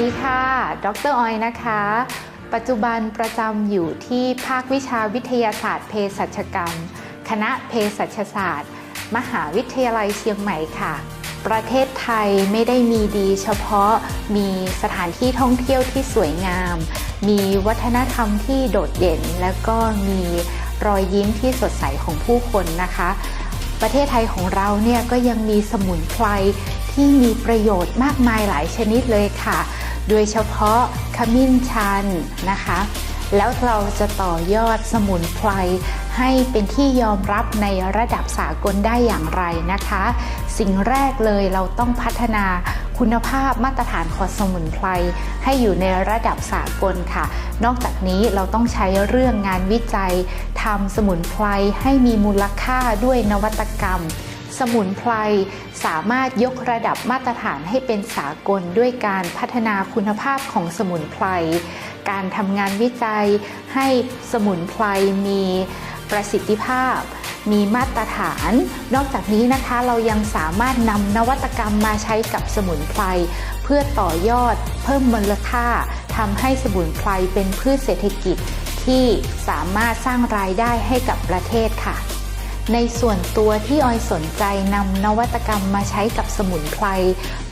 ดีค่ะ ดรออยนะคะ ปัจจุบันประจำอยู่ที่ภาควิชาวิทยาศาสตร์เภสัชกรรม คณะเภสัชศาสตร์ มหาวิทยาลัยเชียงใหม่ค่ะ ประเทศไทยไม่ได้มีดีเฉพาะมีสถานที่ท่องเที่ยวที่สวยงาม มีวัฒนธรรมที่โดดเด่น และก็มีรอยยิ้มที่สดใสของผู้คนนะคะ ประเทศไทยของเราเนี่ยก็ยังมีสมุนไพรที่มีประโยชน์มากมายหลายชนิดเลยค่ะ โดยเฉพาะขมิ้นชันนะคะ แล้วเราจะต่อยอดสมุนไพรให้เป็นที่ยอมรับในระดับสากลได้อย่างไรนะคะ สิ่งแรกเลยเราต้องพัฒนาคุณภาพมาตรฐานของสมุนไพรให้อยู่ในระดับสากลค่ะ นอกจากนี้เราต้องใช้เรื่องงานวิจัยทำสมุนไพรให้มีมูลค่าด้วยนวัตกรรม สมุนไพรสามารถยกระดับมาตรฐานให้เป็นสากลด้วยการพัฒนาคุณภาพของสมุนไพร การทำงานวิจัยให้สมุนไพรมีประสิทธิภาพ มีมาตรฐาน นอกจากนี้นะคะเรายังสามารถนำนวัตกรรมมาใช้กับสมุนไพรเพื่อต่อยอดเพิ่มมูลค่าทำให้สมุนไพรเป็นพืชเศรษฐกิจที่สามารถสร้างรายได้ให้กับประเทศค่ะ ในส่วนตัวที่ออยสนใจนำนวัตกรรมมาใช้กับสมุนไพร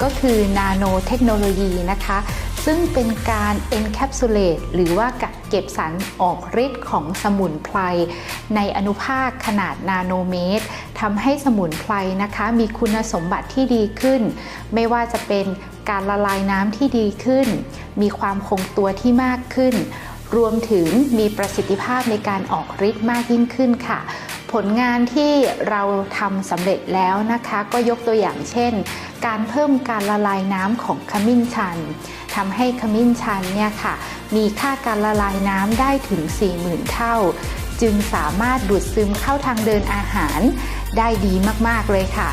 ก็คือนาโนเทคโนโลยีนะคะ ซึ่งเป็นการ encapsulate หรือว่ากักเก็บสารออกฤทธิ์ของสมุนไพรในอนุภาคขนาดนาโนเมตรทำให้สมุนไพรนะคะ มีคุณสมบัติที่ดีขึ้น ไม่ว่าจะเป็นการละลายน้ำที่ดีขึ้น มีความคงตัวที่มากขึ้น รวมถึงมีประสิทธิภาพในการออกฤทธิ์มากยิ่งขึ้นค่ะ ผลงานที่เราทำสำเร็จแล้วนะคะ ก็ยกตัวอย่างเช่น การเพิ่มการละลายน้ำของขมิ้นชันทำให้ขมิ้นชันเนี่ยค่ะ มีค่าการละลายน้ำได้ถึง 40,000 เท่า จึงสามารถดูดซึมเข้าทางเดินอาหารได้ดีมาก ๆ เลยค่ะ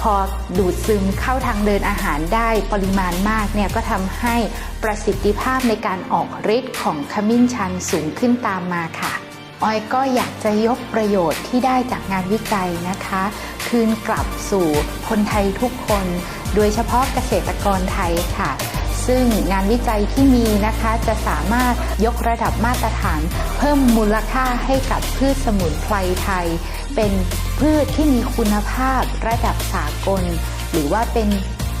พอดูดซึมเข้าทางเดินอาหารได้ปริมาณมากเนี่ยก็ทำให้ประสิทธิภาพในการออกฤทธิ์ของขมิ้นชันสูงขึ้นตามมาค่ะ ออยก็อยากจะยกประโยชน์ที่ได้จากงานวิจัยนะคะ คืนกลับสู่คนไทยทุกคน โดยเฉพาะเกษตรกรไทยค่ะ ซึ่งงานวิจัยที่มีนะคะจะสามารถยกระดับมาตรฐาน เพิ่มมูลค่าให้กับพืชสมุนไพรไทย เป็นพืชที่มีคุณภาพระดับสากล หรือว่าเป็น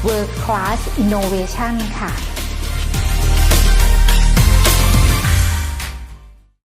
world class innovation ค่ะ